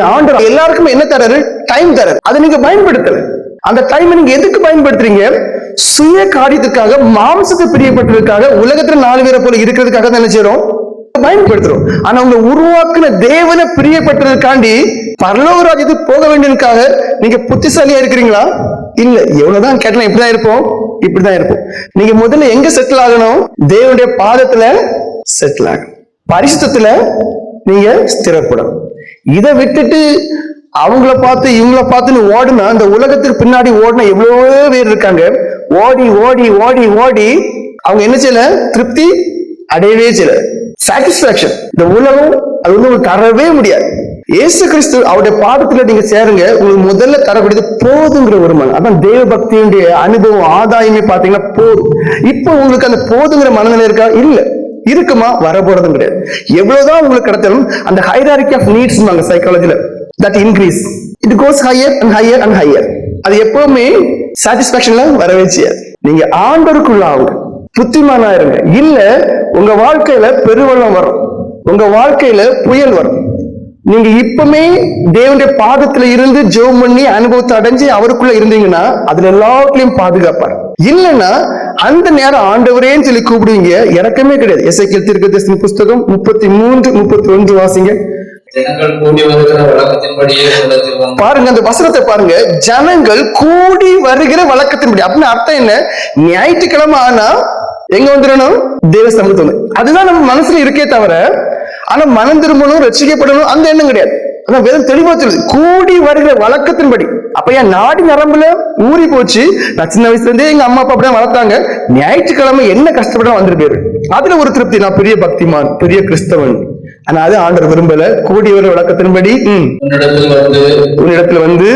ஆண்டு ஆண்டவர் எல்லாருக்குமே என்ன தராரு டைம் தராரு அதை நீங்க பயன்படுத்தல. அந்த டைம் நீங்க எதுக்கு பயன்படுத்துறீங்க? சுய காரியத்துக்காக மாம்சத்தை பிரியப்பட்டதுக்காக உலகத்துல நாலு பேரை போல இருக்கிறதுக்காக தான் நினைச்சிடும் பயன்படுத்துறோம். ஆனா உங்க உருவாக்குன தேவனை பிரியப்பட்டதுக்காண்டி பரலோக ராஜ்யத்துக்கு போக வேண்டியதுக்காக நீங்க புத்திசாலியா இருக்கிறீங்களா? இல்ல எவ்வளவுதான் கேட்டலாம் இப்படிதான் இருப்போம். இப்படிதான் இருப்போம். நீங்க முதல்ல எங்க செட்டில் ஆகணும்? தேவனுடைய பாதத்துல செட்டில் ஆகணும். பரிசுத்தத்துல நீங்க ஸ்திரப்படணும். இதை விட்டுட்டு அவங்கள பார்த்து இவங்கள பார்த்துன்னு ஓடுனா அந்த உலகத்துக்கு பின்னாடி ஓடினா எவ்வளவோ பேர் இருக்காங்க. ஓடி ஓடி ஓடி ஓடி அவங்க என்ன செய்யல? திருப்தி அடையவே செய்யல. சாட்டிஸ்பாக்சன் இந்த உலகம் அது வந்து உங்களுக்கு தரவே முடியாது. இயேசு கிறிஸ்து அவருடைய பாதத்துல நீங்க சேருங்க உங்களுக்கு முதல்ல தரக்கூடியது போதுங்கிற ஒரு மனம். அதான் தேவ பக்தியுடைய அனுபவம் ஆதாயமே பாத்தீங்கன்னா போதும். இப்போ உங்களுக்கு அந்த போதுங்கிற மனநிலை இருக்கா? இல்லை. இருக்குமா? வர போறதும் கிடையாது. எவ்வளவுதான் உங்களுக்கு கிடைத்தாலும் அந்த hierarchy of needs சைக்காலஜில that increase it goes higher and higher and higher அது எப்பவுமே சாட்டிஸ்பாக்சன்ல வரவே செய்யாது. நீங்க ஆண்டருக்குள்ள ஆகுங்க. புத்திமானா இருங்க. இல்ல உங்க வாழ்க்கையில பெருவெள்ளம் வரும். உங்க வாழ்க்கையில புயல் வரும். நீங்க இப்பவுமே தேவனுடைய பாதத்துல இருந்து ஜெபம் பண்ணி அனுபவத்தை அடைஞ்சு அவருக்குள்ள இருந்தீங்கன்னா அதுல எல்லாத்துலயும் பாதுகாப்பார். இல்லைன்னா அந்த நேரம் ஆண்டவரேன்னு சொல்லி கூப்பிடுவீங்க. இறக்கமே கிடையாது. எஸ்ஐக்கியல் தீர்க்கதரிசன புஸ்தகம் முப்பத்தி மூன்று முப்பத்தி ஒன்று வாசிங்க பாருங்க அந்த வசனத்தை பாருங்க. ஜனங்கள் கூடி வருகிற வழக்கத்தின்படி. அப்படின்னு அர்த்தம் என்ன? ஞாயிற்றுக்கிழமை ஆனா எங்க வந்துடணும்? தேவஸ்தம்பத்து வந்து அதுதான் நம்ம மனசுல இருக்கே தவிர ஆனா மனம் திரும்பணும் ரசிக்கப்படணும் அந்த எண்ணம் கிடையாது. அதான் வேதம் தெளிவா சொல்லுது. கூடி வருகிற வழக்கத்தின்படி. அப்ப என் நாடி நரம்புல ஊறி போச்சு? நான் சின்ன வயசுல இருந்தே எங்க அம்மா அப்பா அப்படியே வளர்த்தாங்க. ஞாயிற்றுக்கிழமை என்ன கஷ்டப்பட வந்துருப்பாரு அதுல ஒரு திருப்தி. நான் பெரிய பக்திமான் பெரிய கிறிஸ்தவன். ஆனா அது ஆண்டவர் விரும்பல. கூடி வர வழக்கத்தின்படி உன்னிடத்தில் வந்து உன்னிடத்துல வந்து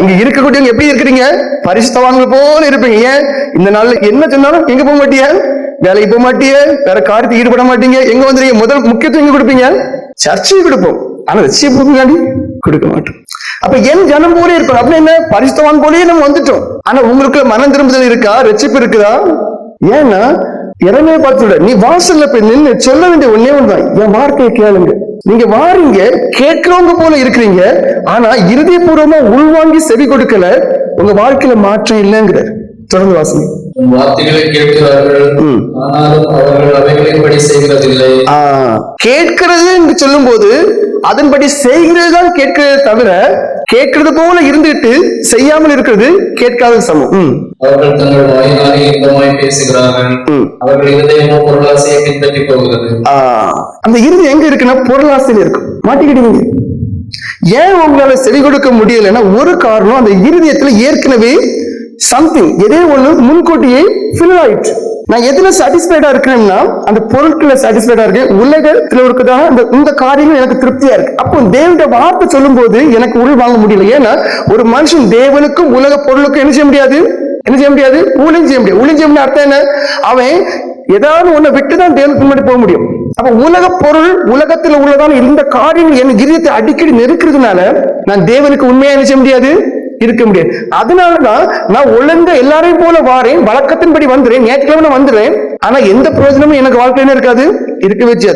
இங்க இருக்கக்கூடியவங்க எப்படி இருக்கிறீங்க? பரிசுத்தவான்கள் போல இருப்பீங்க. ஏன்? இந்த நாள்ல என்ன சொன்னாலும் எங்க போக மாட்டீங்க வேலைக்கு போக மாட்டீங்க வேற காரியத்துக்கு ஈடுபட மாட்டீங்க. எங்க வந்துறீங்க முதல் முக்கியத்துவம் எங்க கொடுப்பீங்க? சர்ச்சையை கொடுப்போம். ஆனா ரசிய கொடுக்காண்டி கொடுக்க மாட்டோம். அப்ப என் ஜனம் போலே இருப்போம் அப்படின்னு என்ன? பரிசுத்தவான் போலயே நம்ம வந்துட்டோம். ஆனா உங்களுக்கு மனம் திரும்புதல் இருக்கா? ரட்சிப்பு இருக்குதா? ஏன்னா இறமே பார்த்து நீ வாசல்ல போய் நின்னு சொல்ல வேண்டிய ஒன்னே ஒன்றுதான். என் வார்த்தையை கேளுங்க. நீங்க வாரீங்க கேட்கிறவங்க போல இருக்கிறீங்க ஆனா இருதயபூர்வமா உள்வாங்கி செவி கொடுக்கல உங்க வாழ்க்கையில மாற்றம் இல்லைங்கிறார். தொடர்ந்து வாசனை வார்த்தைகளை கேட்கிறார்கள். ம். ஆனாலும் அவர்கள் அவைகளின்படி செய்கிறதில்லை ஆஹ் கேட்கிறது என்று சொல்லும் போது அதன்படி செய்கிறது தான் கேட்கிறதே தவிர கேட்கிறது போல இருந்துட்டு செய்யாமல் இருக்கிறது கேட்காத சமம். அவர்கள் தங்கள் வாயினாலே இன்பமாய் பேசுகிறார்கள். அவர்கள் இருதயமோ பொருளாசையை பின்பற்றி போகிறது. அந்த இறுதி எங்க இருக்குன்னா பொருளாசையில் இருக்கும் மாட்டிக்கிட்டீங்க. ஏன் உங்களால செவி கொடுக்க முடியலைன்னா ஒரு காரணம் அந்த இருதயத்துல ஏற்கனவே சம்திங் எதே ஒண்ணு முன்கூட்டியே ஃபில் ஆயிடுச்சு நான் எதுல சாட்டிஸ்ஃபைடா இருக்கிறேன்னா அந்த பொருட்களை சாட்டிஸ்ஃபைடா இருக்கேன் உலகத்துல இருக்கிறதா அந்த இந்த காரியங்கள் எனக்கு திருப்தியா இருக்கு. அப்போ தேவனுடைய வார்த்தை சொல்லும்போது எனக்கு உள் வாங்க முடியல. ஏன்னா ஒரு மனுஷன் தேவனுக்கும் உலக பொருளுக்கும் என்ன செய்ய முடியாது? என்ன செய்ய முடியாது? ஊழியம் செய்ய முடியாது. ஊழியம் செய்ய முடியாது அர்த்தம் என்ன? அவன் ஏதாவது ஒன்னை விட்டு தான் தேவனுக்கு முன்னாடி போக முடியும். அப்ப உலக பொருள் உலகத்துல உள்ளதான இருந்த காரியங்கள் என் இதயத்தை அடிக்கடி நெருக்கிறதுனால நான் தேவனுக்கு உண்மையா என்ன செய்ய முடியாது? இருக்க முடியாது. அதனாலதான் நான் ஒழுங்க எல்லாரையும் போல வாரேன் வழக்கத்தின்படி வந்துடுறேன் ஞாயிற்றுக்கிழமை வந்துடுறேன் ஆனா எந்த பிரயோஜனமும் எனக்கு வாழ்க்கையில இருக்காது இருக்கவே வச்சாது